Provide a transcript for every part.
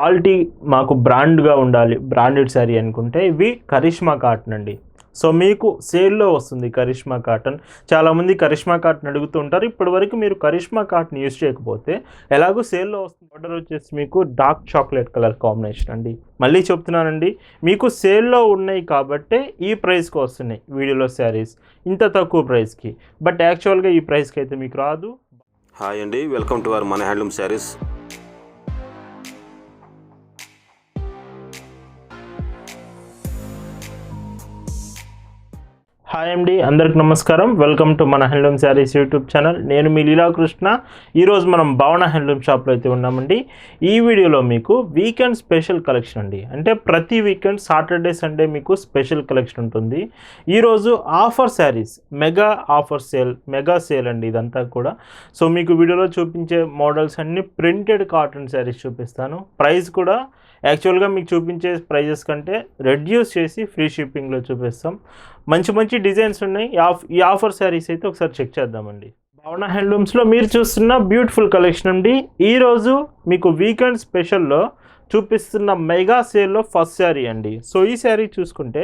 Quality మాకు బ్రాండ్గా ఉండాలి బ్రాండెడ్ శారీ అనుకుంటే ఇవి కరిష్మా కాటన్ అండి. సో మీకు సేల్లో వస్తుంది కరిష్మా కాటన్. చాలామంది కరిష్మా కాటన్ అడుగుతూ ఉంటారు. ఇప్పటి వరకు మీరు కరిష్మా కాటన్ యూజ్ చేయకపోతే ఎలాగో సేల్లో వస్తుంది. ఆర్డర్ వచ్చేసి మీకు డార్క్ చాక్లెట్ కలర్ కాంబినేషన్ అండి. మళ్ళీ చెప్తున్నానండి మీకు సేల్లో ఉన్నాయి కాబట్టే ఈ ప్రైస్కి వస్తున్నాయి వీడియోలో శారీస్ ఇంత తక్కువ ప్రైస్కి. బట్ యాక్చువల్గా ఈ ప్రైస్కి అయితే మీకు రాదు. హాయ్ అండి వెల్కమ్ టు అవర్ మన హ్యాండ్లూమ్ శారీస్. హాయ్ అండి అందరికి నమస్కారం. వెల్కమ్ టు మన హ్యాండ్లూమ్ శారీస్ యూట్యూబ్ ఛానల్ నేను మీ లీలాకృష్ణ. ఈరోజు మనం భవన హ్యాండ్లూమ్ షాప్లో అయితే ఉన్నామండి. ఈ వీడియోలో మీకు వీకెండ్ స్పెషల్ కలెక్షన్ అండి. అంటే ప్రతి వీకెండ్ సాటర్డే సండే మీకు స్పెషల్ కలెక్షన్ ఉంటుంది. ఈరోజు offer saris mega offer sale mega sale అండి ఇదంతా కూడా. సో మీకు వీడియోలో చూపించే మోడల్స్ అన్ని ప్రింటెడ్ కాటన్ శారీస్ చూపిస్తాను. ప్రైస్ కూడా యాక్చువల్గా మీకు చూపించే ప్రైజెస్ కంటే రెడ్యూస్ చేసి ఫ్రీ షిప్పింగ్లో చూపిస్తాం. మంచి మంచి డిజైన్స్ ఉన్నాయి. ఈ ఆఫ్ ఈ ఆఫర్ శారీస్ అయితే ఒకసారి చెక్ చేద్దామండి. భావన హ్యాండ్లూమ్స్లో మీరు చూస్తున్న బ్యూటిఫుల్ కలెక్షన్ అండి. ఈరోజు మీకు వీకెండ్ స్పెషల్లో చూపిస్తున్న మెగా సేల్లో ఫస్ట్ శారీ అండి. సో ఈ శారీ చూసుకుంటే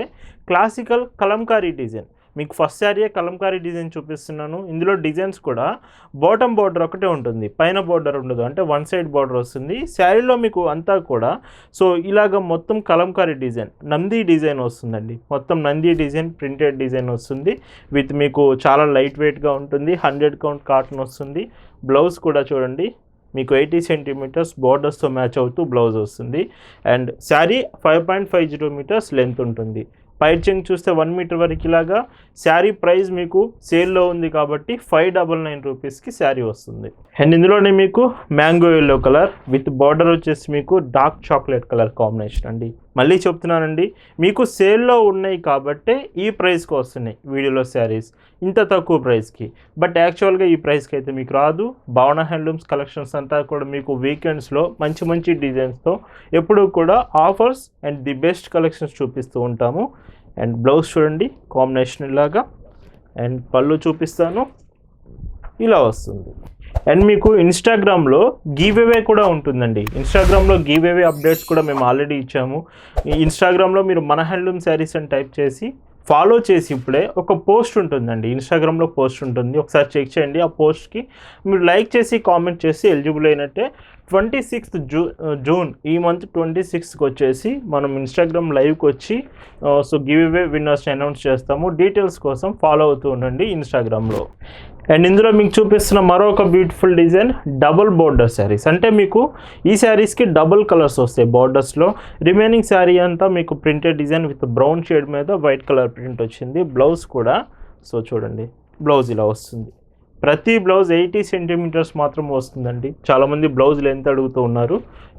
క్లాసికల్ కలంకారీ డిజైన్ మీకు ఫస్ట్ శారీయే కలంకారీ డిజైన్ చూపిస్తున్నాను. ఇందులో డిజైన్స్ కూడా బాటమ్ బార్డర్ ఒకటే ఉంటుంది. పైన బార్డర్ ఉండదు. అంటే వన్ సైడ్ బార్డర్ వస్తుంది. శారీలో మీకు అంతా కూడా సో ఇలాగ మొత్తం కలంకారీ డిజైన్ నంది డిజైన్ వస్తుందండి. మొత్తం నంది డిజైన్ ప్రింటెడ్ డిజైన్ వస్తుంది. విత్ మీకు చాలా లైట్ వెయిట్గా ఉంటుంది. హండ్రెడ్ కౌంట్ కాటన్ వస్తుంది. బ్లౌజ్ కూడా చూడండి. మీకు ఎయిటీ సెంటీమీటర్స్ బార్డర్స్తో మ్యాచ్ అవుతూ బ్లౌజ్ వస్తుంది. And sari five point five zero metres length ఉంటుంది. పైచింగ్ చూస్తే వన్ మీటర్ వరకు ఇలాగా. శారీ ప్రైస్ మీకు సేల్లో ఉంది కాబట్టి ఫైవ్ డబల్ నైన్ రూపీస్కి శారీ వస్తుంది. అండ్ ఇందులోనే మీకు mango yellow colour with border వచ్చేసి మీకు డార్క్ చాక్లెట్ కలర్ కాంబినేషన్ అండి. మళ్ళీ చెప్తున్నానండి. మీకు సేల్లో ఉన్నాయి కాబట్టే ఈ ప్రైస్కి వస్తున్నాయి వీడియోలో శారీస్. ఇంత తక్కువ ప్రైస్కి. బట్ యాక్చువల్గా ఈ ప్రైస్కి అయితే మీకు రాదు. భావన హ్యాండ్లూమ్స్ కలెక్షన్స్ అంతా కూడా మీకు వీకెండ్స్లో మంచి మంచి డిజైన్స్తో ఎప్పుడూ కూడా offers and the best collections చూపిస్తూ ఉంటాము. అండ్ బ్లౌజ్ చూడండి కాంబినేషన్ ఇలాగా. అండ్ పళ్ళు చూపిస్తాను. ఇలా వస్తుంది. అండ్ మీకు ఇన్స్టాగ్రామ్లో గివ్ కూడా ఉంటుందండి. ఇన్స్టాగ్రామ్లో గివ్ అప్డేట్స్ కూడా మేము ఆల్రెడీ ఇచ్చాము. ఇన్స్టాగ్రామ్లో మీరు మన హ్యాండ్లూమ్ శారీస్ అని టైప్ చేసి ఫాలో చేసి ఇప్పుడే ఒక పోస్ట్ ఉంటుందండి. ఇన్స్టాగ్రామ్లో పోస్ట్ ఉంటుంది. ఒకసారి చెక్ చేయండి. ఆ పోస్ట్కి మీరు లైక్ చేసి కామెంట్ చేసి ఎలిజిబుల్ అయినట్టే ట్వంటీ సిక్స్త్ జూ జూన్ ఈ మంత్ ట్వంటీ సిక్స్త్కి వచ్చేసి మనం ఇన్స్టాగ్రామ్ లైవ్కి వచ్చి సో గివ్ అవే విన్నర్స్ని అనౌన్స్ చేస్తాము. డీటెయిల్స్ కోసం ఫాలో అవుతూ ఉండండి ఇన్స్టాగ్రామ్లో అండ్ ఇందులో మీకు చూపిస్తున్న మరొక beautiful design double border saris అంటే మీకు ఈ శారీస్కి డబుల్ కలర్స్ వస్తాయి బార్డర్స్లో రిమైనింగ్ శారీ అంతా మీకు printed design with brown shade మీద వైట్ కలర్ ప్రింట్ వచ్చింది. బ్లౌజ్ కూడా సో చూడండి బ్లౌజ్ ఇలా వస్తుంది. ప్రతి బ్లౌజ్ ఎయిటీ సెంటీమీటర్స్ మాత్రం వస్తుందండి. చాలామంది బ్లౌజ్ లెంత్ అడుగుతూ ఉన్నారు.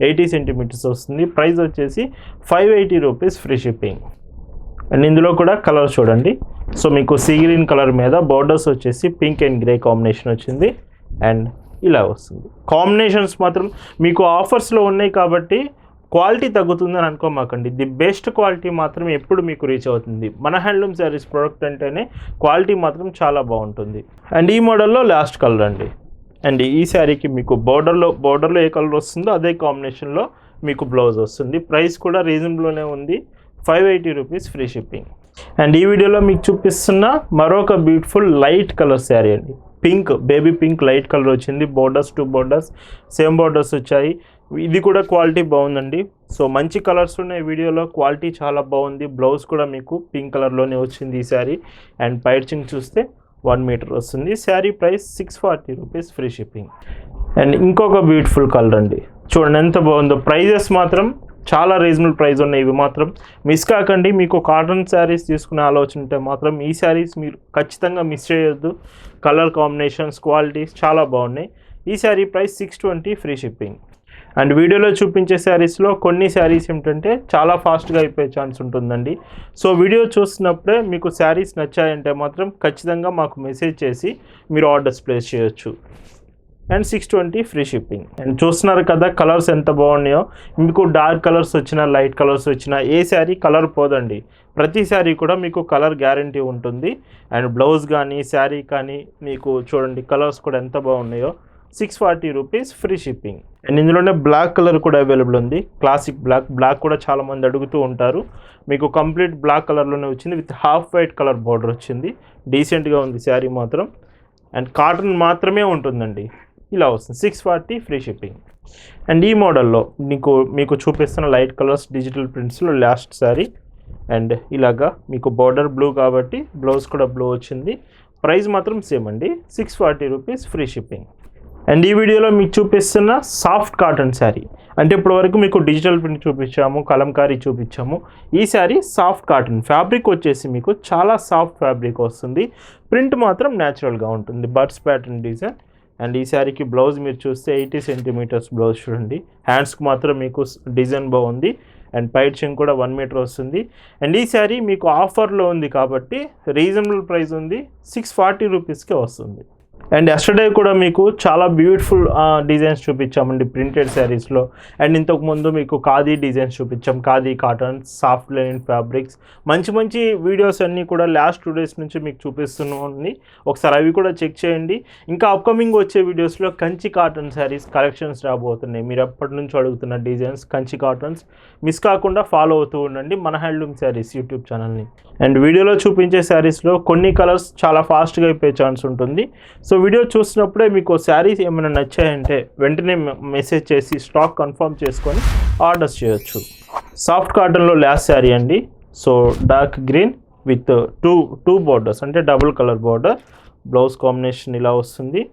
ఎయిటీ సెంటీమీటర్స్ వస్తుంది. ప్రైస్ వచ్చేసి five eighty rupees free shipping and ఇందులో కూడా కలర్ చూడండి. సో మీకు సీ గ్రీన్ కలర్ మీద బార్డర్స్ వచ్చేసి పింక్ అండ్ గ్రే కాంబినేషన్ వచ్చింది. అండ్ ఇలా వస్తుంది. కాంబినేషన్స్ మాత్రం మీకు ఆఫర్స్లో ఉన్నాయి కాబట్టి క్వాలిటీ తగ్గుతుందని అనుకోమాకండి. ది బెస్ట్ క్వాలిటీ మాత్రం ఎప్పుడు మీకు రీచ్ అవుతుంది. మన హ్యాండ్లూమ్ శారీస్ ప్రోడక్ట్ అంటేనే క్వాలిటీ మాత్రం చాలా బాగుంటుంది. అండ్ ఈ మోడల్లో లాస్ట్ కలర్ అండి. అండ్ ఈ శారీకి మీకు బోర్డర్లో బోర్డర్లో ఏ కలర్ వస్తుందో అదే కాంబినేషన్లో మీకు బ్లౌజ్ వస్తుంది. ప్రైస్ కూడా రీజనబుల్లోనే ఉంది. Five eighty rupees free shipping and ఈ వీడియోలో మీకు చూపిస్తున్న మరొక బ్యూటిఫుల్ లైట్ కలర్ శారీ అండి. Pink baby pink light colour వచ్చింది. Borders two borders same borders వచ్చాయి. ఇది కూడా క్వాలిటీ బాగుందండి. సో మంచి కలర్స్ ఉన్నాయి వీడియోలో. క్వాలిటీ చాలా బాగుంది. బ్లౌజ్ కూడా మీకు పింక్ కలర్లోనే వచ్చింది ఈ శారీ అండ్ పైర్చింగ్ చూస్తే వన్ మీటర్ వస్తుంది. Sari price six forty rupees free shipping and ఇంకొక బ్యూటిఫుల్ కలర్ అండి. చూడండి ఎంత బాగుందో. ప్రైజెస్ మాత్రం చాలా రీజనబుల్ ప్రైస్ ఉన్నాయి ఇవి మాత్రం. మిస్ కాకండి మీకు కాటన్ శారీస్ తీసుకునే ఆలోచన ఉంటే మాత్రం ఈ శారీస్ మీరు ఖచ్చితంగా మిస్ చేయొద్దు. కలర్ కాంబినేషన్స్ క్వాలిటీస్ చాలా బాగున్నాయి. ఈ sari price six twenty free shipping and వీడియోలో చూపించే శారీస్లో కొన్ని శారీస్ ఏమిటంటే చాలా ఫాస్ట్గా అయిపోయే ఛాన్స్ ఉంటుందండి. సో వీడియో చూస్తున్నప్పుడే మీకు శారీస్ నచ్చాయంటే మాత్రం ఖచ్చితంగా మాకు మెసేజ్ చేసి మీరు ఆర్డర్స్ ప్లేస్ చేయొచ్చు. And six twenty free shipping. And చూస్తున్నారు కదా కలర్స్ ఎంత బాగున్నాయో. మీకు డార్క్ కలర్స్ వచ్చినా లైట్ కలర్స్ వచ్చినా ఏ శారీ కలర్ పోదండి. ప్రతి శారీ కూడా మీకు కలర్ గ్యారంటీ ఉంటుంది. అండ్ బ్లౌజ్ కానీ శారీ కానీ మీకు చూడండి కలర్స్ కూడా ఎంత బాగున్నాయో. Six forty rupees free shipping. And ఇందులోనే బ్లాక్ కలర్ కూడా అవైలబుల్ ఉంది. క్లాసిక్ బ్లాక్ బ్లాక్ కూడా చాలామంది అడుగుతూ ఉంటారు. మీకు కంప్లీట్ బ్లాక్ కలర్లోనే వచ్చింది. With half white colour border వచ్చింది. డీసెంట్గా ఉంది శారీ మాత్రం. అండ్ కాటన్ మాత్రమే ఉంటుందండి. ఇలా వస్తుంది. Six forty free shipping and ఈ మోడల్లో మీకు మీకు చూపిస్తున్న లైట్ కలర్స్ డిజిటల్ ప్రింట్స్లో లాస్ట్ శారీ అండ్ ఇలాగా మీకు బార్డర్ బ్లూ కాబట్టి బ్లౌజ్ కూడా బ్లూ వచ్చింది. ప్రైస్ మాత్రం సేమ్ అండి. Six forty rupees free shipping and ఈ వీడియోలో మీకు చూపిస్తున్న సాఫ్ట్ కాటన్ శారీ అంటే ఇప్పటివరకు మీకు డిజిటల్ ప్రింట్ చూపించాము కలంకారీ చూపించాము. ఈ శారీ సాఫ్ట్ కాటన్ ఫ్యాబ్రిక్ వచ్చేసి మీకు చాలా సాఫ్ట్ ఫ్యాబ్రిక్ వస్తుంది. ప్రింట్ మాత్రం న్యాచురల్గా ఉంటుంది. బర్డ్స్ ప్యాటర్న్ డిజైన్ అండ్ ఈ శారీకి బ్లౌజ్ మీరు చూస్తే ఎయిటీ సెంటీమీటర్స్ బ్లౌజ్ చూడండి. హ్యాండ్స్కి మాత్రం మీకు డిజైన్ బాగుంది. అండ్ పైట్ చెంగ్ కూడా వన్ మీటర్ వస్తుంది. అండ్ ఈ శారీ మీకు ఆఫర్లో ఉంది కాబట్టి రీజనబుల్ ప్రైస్ ఉంది. సిక్స్ ఫార్టీ రూపీస్కే వస్తుంది. అండ్ ఎస్టర్డే కూడా మీకు చాలా బ్యూటిఫుల్ డిజైన్స్ చూపించామండి ప్రింటెడ్ శారీస్లో అండ్ ఇంతకు ముందు మీకు ఖాదీ డిజైన్స్ చూపించాం. Khadi cotton soft line fabrics మంచి మంచి వీడియోస్ అన్నీ కూడా లాస్ట్ టూ డేస్ నుంచి మీకు చూపిస్తున్నాం ఒకసారి అవి కూడా చెక్ చేయండి. ఇంకా అప్కమింగ్ వచ్చే వీడియోస్లో కంచి కాటన్ శారీస్ కలెక్షన్స్ రాబోతున్నాయి. మీరు ఎప్పటి నుంచి అడుగుతున్న డిజైన్స్ కంచి కాటన్స్ మిస్ కాకుండా ఫాలో అవుతూ ఉండండి మన హ్యాండ్లూమ్ శారీస్ యూట్యూబ్ ఛానల్ని అండ్ వీడియోలో చూపించే శారీస్లో కొన్ని కలర్స్ చాలా ఫాస్ట్గా అయిపోయే ఛాన్స్ ఉంటుంది. సో వీడియో చూసినప్పుడే మీకు శారీస్ ఏమైనా నచ్చాయంటే వెంటనే మెసేజ్ చేసి స్టాక్ కన్ఫర్మ్ చేసుకొని ఆర్డర్స్ చేయొచ్చు. సాఫ్ట్ కాటన్లో లాస్ట్ శారీ అండి. So dark green with two two borders అంటే double colour border blouse combination ఇలా వస్తుంది.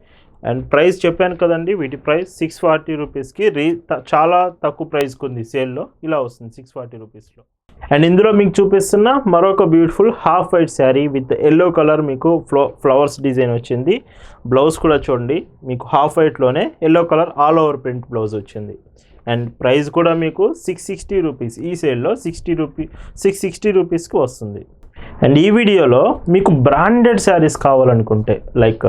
అండ్ ప్రైస్ చెప్పాను కదండి వీటి ప్రైస్ సిక్స్ ఫార్టీ రూపీస్కి రీ త- చాలా తక్కువ ప్రైస్కి ఉంది సేల్లో ఇలా వస్తుంది సిక్స్ ఫార్టీ రూపీస్లో అండ్ ఇందులో మీకు చూపిస్తున్న మరొక beautiful half white sari with yellow colour మీకు ఫ్లో ఫ్లవర్స్ డిజైన్ వచ్చింది. బ్లౌజ్ కూడా చూడండి. మీకు half వైట్లోనే yellow colour all over print blouse వచ్చింది. అండ్ ప్రైస్ కూడా మీకు సిక్స్ సిక్స్టీ రూపీస్ ఈ సేల్లో సిక్స్టీ రూపీ సిక్స్ సిక్స్టీ రూపీస్కి వస్తుంది. అండ్ ఈ వీడియోలో మీకు బ్రాండెడ్ శారీస్ కావాలనుకుంటే లైక్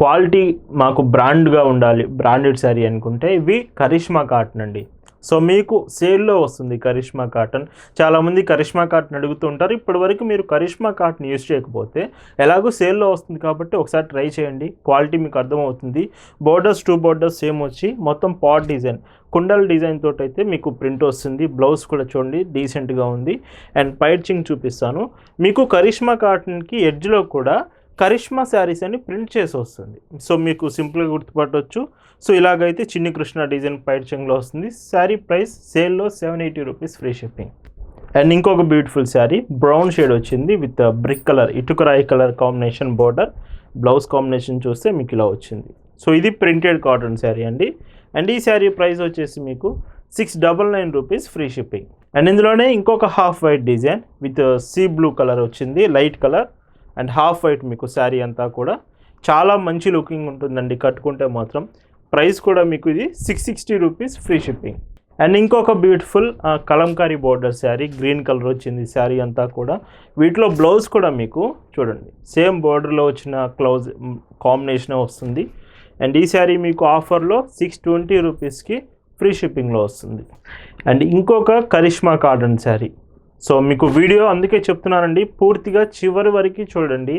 క్వాలిటీ మాకు బ్రాండ్గా ఉండాలి బ్రాండెడ్ శారీ అనుకుంటే ఇవి కరిష్మా కాటన్ అండి. సో మీకు సేల్లో వస్తుంది కరిష్మా కాటన్. చాలామంది కరిష్మా కాటన్ అడుగుతూ ఉంటారు ఇప్పటి వరకు మీరు కరిష్మా కాటన్ యూస్ చేయకపోతే ఎలాగో సేల్లో వస్తుంది కాబట్టి ఒకసారి ట్రై చేయండి. క్వాలిటీ మీకు అర్థమవుతుంది. బోర్డర్స్ టూ బోర్డర్స్ సేమ్ వచ్చి మొత్తం పాట్ డిజైన్. కుండల డిజైన్ తోటి అయితే మీకు ప్రింట్ వస్తుంది. బ్లౌజ్ కూడా చూడండి డీసెంట్గా ఉంది. అండ్ పైచింగ్ చూపిస్తాను. మీకు కరిష్మా కాటన్కి ఎడ్జ్లో కూడా కరిష్మా శారీస్ అని ప్రింట్ చేసి వస్తుంది. సో మీకు సింపుల్గా గుర్తుపట్టవచ్చు సో ఇలాగైతే చిన్ని కృష్ణ డిజైన్ పైడ్చంగ్లో వస్తుంది. శారీ ప్రైస్ సేల్లో seven eighty rupees free shipping. And ఇంకొక బ్యూటిఫుల్ శారీ బ్రౌన్ షేడ్ వచ్చింది with brick colour ఇటుకరాయి colour combination border. Blouse combination చూస్తే మీకు ఇలా వచ్చింది. సో ఇది ప్రింటెడ్ కాటన్ శారీ అండి. అండ్ ఈ శారీ ప్రైస్ వచ్చేసి మీకు six double nine rupees free shipping. And ఇందులోనే ఇంకొక half white design with sea blue colour వచ్చింది light colour. And half white మీకు శారీ అంతా కూడా చాలా మంచి లుకింగ్ ఉంటుందండి కట్టుకుంటే మాత్రం. ప్రైస్ కూడా మీకు ఇది six sixty rupees free shipping and ఇంకొక beautiful Kalamkari border sari green colour వచ్చింది శారీ అంతా కూడా. వీటిలో బ్లౌజ్ కూడా మీకు చూడండి సేమ్ బోర్డర్లో వచ్చిన క్లౌజ్ కాంబినేషన్ వస్తుంది. అండ్ ఈ శారీ మీకు ఆఫర్లో సిక్స్ ట్వంటీ రూపీస్కి ఫ్రీ షిప్పింగ్లో వస్తుంది. అండ్ ఇంకొక కరిష్మా కాటన్ శారీ. సో మీకు వీడియో అందుకే చెప్తున్నానండి పూర్తిగా చివరి వరకు చూడండి.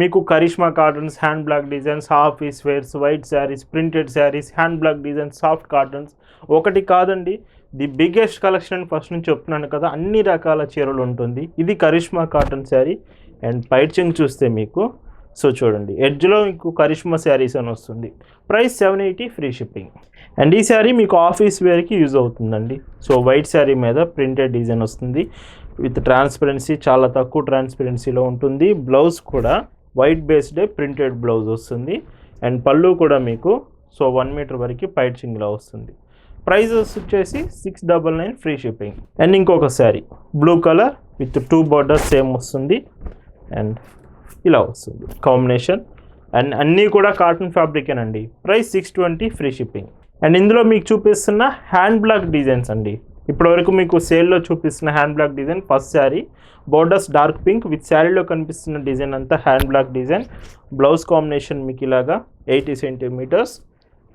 మీకు Karishma cottons hand block designs office wears white saris printed saris hand block designs soft cottons ఒకటి కాదండి ది బిగ్గెస్ట్ కలెక్షన్ ఫస్ట్ నుంచి చెప్తున్నాను కదా అన్ని రకాల చీరలు ఉంటుంది. ఇది కరిష్మా కాటన్ శారీ అండ్ పైచింగ్ చూస్తే మీకు సో చూడండి. ఎడ్జ్లో మీకు కరిష్మా శారీస్ అని వస్తుంది. Price seven eighty free shipping. And ఈ శారీ మీకు ఆఫీస్ వేర్కి యూజ్ అవుతుందండి. సో వైట్ శారీ మీద ప్రింటెడ్ డిజైన్ వస్తుంది. విత్ ట్రాన్స్పరెన్సీ చాలా తక్కువ ట్రాన్స్పరెన్సీలో ఉంటుంది. బ్లౌజ్ కూడా వైట్ బేస్డే ప్రింటెడ్ బ్లౌజ్ వస్తుంది. అండ్ పళ్ళు కూడా మీకు సో వన్ మీటర్ వరకు పైచింగ్లో వస్తుంది. ప్రైజెస్ వచ్చేసి six double nine free shipping. And ఇంకొక sari blue colour with two borders same వస్తుంది. అండ్ ఇలా వస్తుంది కాంబినేషన్. అండ్ అన్నీ కూడా cotton ఫ్యాబ్రికేనండి. Price six twenty free shipping. And ఇందులో మీకు చూపిస్తున్న హ్యాండ్ బ్లాక్ డిజైన్స్ అండి. ఇప్పటివరకు మీకు సేల్లో చూపిస్తున్న hand block design first sari. Borders dark pink with శారీలో కనిపిస్తున్న డిజైన్ అంతా hand block design. Blouse combination మీకు ఇలాగా ఎయిటీ సెంటీమీటర్స్.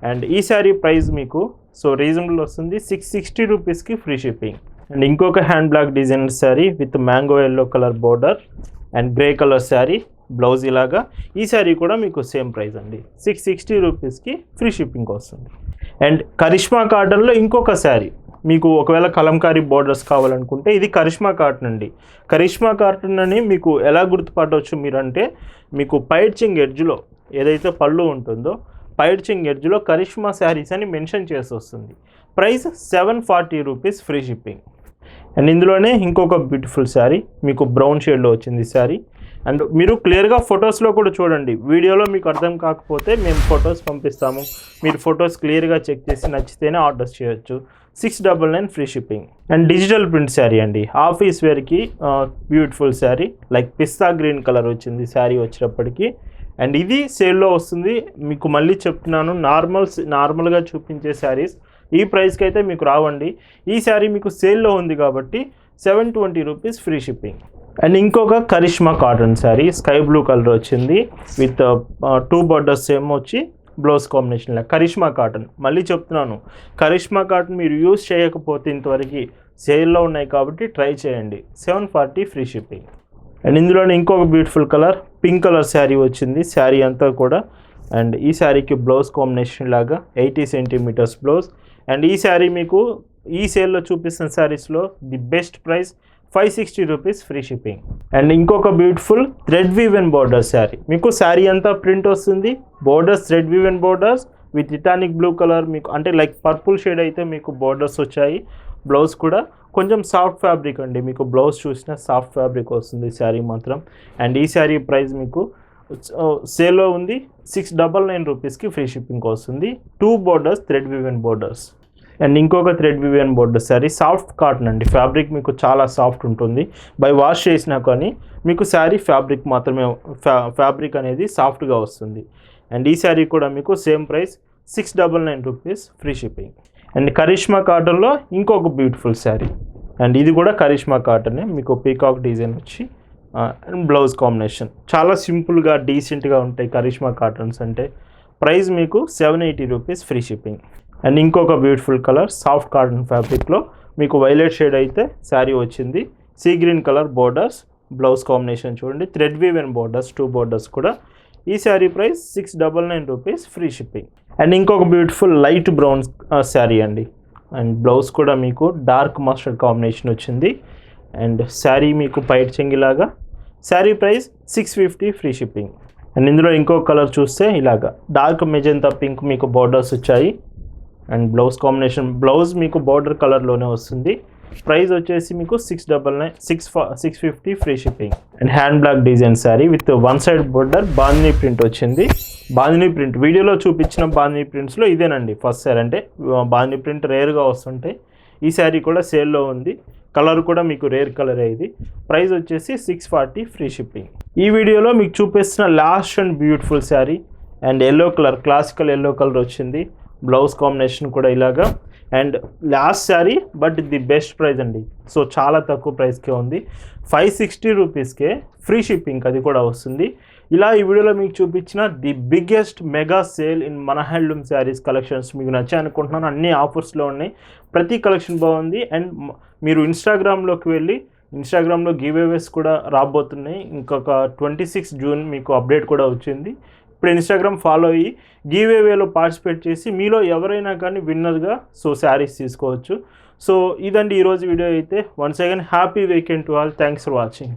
అండ్ ఈ శారీ ప్రైస్ మీకు సో రీజనబుల్ వస్తుంది సిక్స్ సిక్స్టీ రూపీస్కి ఫ్రీ షిప్పింగ్. అండ్ ఇంకొక hand block design sari with mango yellow colour border and grey colour sari blouse ఇలాగా. ఈ శారీ కూడా మీకు సేమ్ ప్రైస్ అండి సిక్స్ సిక్స్టీ రూపీస్కి ఫ్రీ షిప్పింగ్ వస్తుంది. అండ్ కరిష్మా కాటన్లో ఇంకొక శారీ మీకు ఒకవేళ కలంకారీ బోర్డర్స్ కావాలనుకుంటే ఇది కరిష్మా కాటన్ అండి. కరిష్మా కాటన్ అని మీకు ఎలా గుర్తుపట్టవచ్చు మీరంటే మీకు పైడ్చింగ్ ఎడ్జ్లో ఏదైతే పళ్ళు ఉంటుందో పైడ్చింగ్ ఎడ్జ్లో కరిష్మా శారీస్ అని మెన్షన్ చేసి వస్తుంది. Price seven forty rupees free shipping and ఇందులోనే ఇంకొక బ్యూటిఫుల్ శారీ మీకు బ్రౌన్ షేడ్లో వచ్చింది శారీ అండ్ మీరు క్లియర్గా ఫొటోస్లో కూడా చూడండి. వీడియోలో మీకు అర్థం కాకపోతే మేము ఫొటోస్ పంపిస్తాము. మీరు ఫొటోస్ క్లియర్గా చెక్ చేసి నచ్చితేనే ఆర్డర్స్ చేయొచ్చు. Six double nine free shipping and digital print sari అండి. ఆఫీస్ వేర్కి బ్యూటిఫుల్ శారీ లైక్ పిస్తా గ్రీన్ కలర్ వచ్చింది శారీ వచ్చినప్పటికీ. అండ్ ఇది సేల్లో వస్తుంది. మీకు మళ్ళీ చెప్తున్నాను నార్మల్ నార్మల్గా చూపించే శారీస్ ఈ ప్రైస్కి అయితే మీకు రావండి. ఈ శారీ మీకు సేల్లో ఉంది కాబట్టి seven twenty rupees free shipping and ఇంకొక Karishma cotton sari sky blue colour వచ్చింది. విత్ టూ బర్డర్స్ సేమ్ వచ్చి బ్లౌజ్ కాంబినేషన్లో కరిష్మా కాటన్ మళ్ళీ చెప్తున్నాను. కరిష్మా కాటన్ మీరు యూస్ చేయకపోతే ఇంతవరకు సేల్లో ఉన్నాయి కాబట్టి ట్రై చేయండి. Seven forty free shipping and ఇందులోనే ఇంకొక beautiful colour pink colour sari వచ్చింది. శారీ అంతా కూడా. అండ్ ఈ శారీకి బ్లౌజ్ కాంబినేషన్ లాగా ఎయిటీ సెంటీమీటర్స్ బ్లౌజ్. అండ్ ఈ శారీ మీకు ఈ సేల్లో చూపిస్తున్న శారీస్లో the best price five sixty rupees free shipping. And ఇంకొక beautiful thread woven border sari. మీకు శారీ అంతా ప్రింట్ వస్తుంది. Borders thread woven borders with ఇటానిక్ blue colour మీకు అంటే లైక్ పర్పుల్ షేడ్ అయితే మీకు బోర్డర్స్ వచ్చాయి. బ్లౌజ్ కూడా కొంచెం సాఫ్ట్ ఫ్యాబ్రిక్ అండి. మీకు బ్లౌజ్ చూసిన సాఫ్ట్ ఫ్యాబ్రిక్ వస్తుంది శారీ మాత్రం. అండ్ ఈ శారీ ప్రైస్ మీకు సేల్లో ఉంది. సిక్స్ డబల్ నైన్ రూపీస్కి ఫ్రీ షిప్పింగ్ వస్తుంది. Two borders thread woven borders. And ఇంకొక thread woven border. Sari soft cotton అండి. ఫ్యాబ్రిక్ మీకు చాలా సాఫ్ట్ ఉంటుంది. బై వాష్ చేసినా కానీ మీకు శారీ ఫ్యాబ్రిక్ మాత్రమే ఫ్యా ఫ్యాబ్రిక్ అనేది సాఫ్ట్గా వస్తుంది. అండ్ ఈ శారీ కూడా మీకు same price six double nine rupees free shipping. And Karishma కాటన్లో ఇంకొక బ్యూటిఫుల్ శారీ. అండ్ ఇది కూడా కరిష్మా కాటనే. మీకు పీకాక్ డిజైన్ వచ్చి అండ్ బ్లౌజ్ కాంబినేషన్. చాలా సింపుల్గా డీసెంట్గా ఉంటాయి కరిష్మా కాటన్స్ అంటే. ప్రైస్ మీకు seven eighty rupees free shipping. And ఇంకొక బ్యూటిఫుల్ కలర్ సాఫ్ట్ కాటన్ ఫ్యాబ్రిక్లో మీకు వైలెట్ షేడ్ అయితే శారీ వచ్చింది. Sea green colour borders blouse combination చూడండి. Thread woven borders two borders కూడా. ఈ sari price six double nine rupees free shipping. And ఇంకొక beautiful light brown sari అండి. అండ్ బ్లౌజ్ కూడా మీకు డార్క్ మస్టర్డ్ కాంబినేషన్ వచ్చింది. అండ్ శారీ మీకు పైట్ చెంగిలాగా. Sari price six fifty free shipping. And ఇందులో ఇంకో కలర్ చూస్తే ఇలాగా. డార్క్ మెజెంతా పింక్ మీకు బార్డర్స్ వచ్చాయి. అండ్ బ్లౌజ్ కాంబినేషన్ బ్లౌజ్ మీకు బార్డర్ కలర్లోనే వస్తుంది. ప్రైస్ వచ్చేసి మీకు six double nine six six fifty free shipping. And hand block design sari with one side border bandhani print వచ్చింది. బాందినీ ప్రింట్ వీడియోలో చూపించిన బాందినీ ప్రింట్స్లో ఇదేనండి ఫస్ట్ శారీ. అంటే బాందినీ ప్రింట్ రేర్గా వస్తుంటాయి ఈ శారీ కూడా సేల్లో ఉంది. కలర్ కూడా మీకు రేర్ కలర్ ఇది. ప్రైస్ వచ్చేసి సిక్స్ ఫార్టీ ఫ్రీ షిప్పింగ్. ఈ వీడియోలో మీకు చూపిస్తున్న last and beautiful sari and yellow colour classical yellow colour వచ్చింది. బ్లౌజ్ కాంబినేషన్ కూడా ఇలాగా. And last sari but the best price అండి. సో చాలా తక్కువ ప్రైస్కే ఉంది. ఫైవ్ సిక్స్టీ రూపీస్కే ఫ్రీ షిప్పింగ్ అది కూడా వస్తుంది. ఇలా ఈ వీడియోలో మీకు చూపించిన the biggest mega sale in మన హ్యాండ్లూమ్ శారీస్ కలెక్షన్స్ మీకు నచ్చాయి అనుకుంటున్నాను. అన్ని ఆఫర్స్లో ఉన్నాయి. ప్రతి కలెక్షన్ బాగుంది. అండ్ మీరు ఇన్స్టాగ్రామ్లోకి వెళ్ళి ఇన్స్టాగ్రామ్లో గివేవేస్ కూడా రాబోతున్నాయి. ఇంకొక ట్వంటీ సిక్స్ జూన్ మీకు అప్డేట్ కూడా వచ్చింది. ఇప్పుడు ఇన్స్టాగ్రామ్ ఫాలో అయ్యి గివేవేలో పార్టిసిపేట్ చేసి మీలో ఎవరైనా కానీ విన్నర్గా సో శారీస్ తీసుకోవచ్చు. సో ఇదండి ఈరోజు వీడియో అయితే. Once again happy weekend to all thanks for watching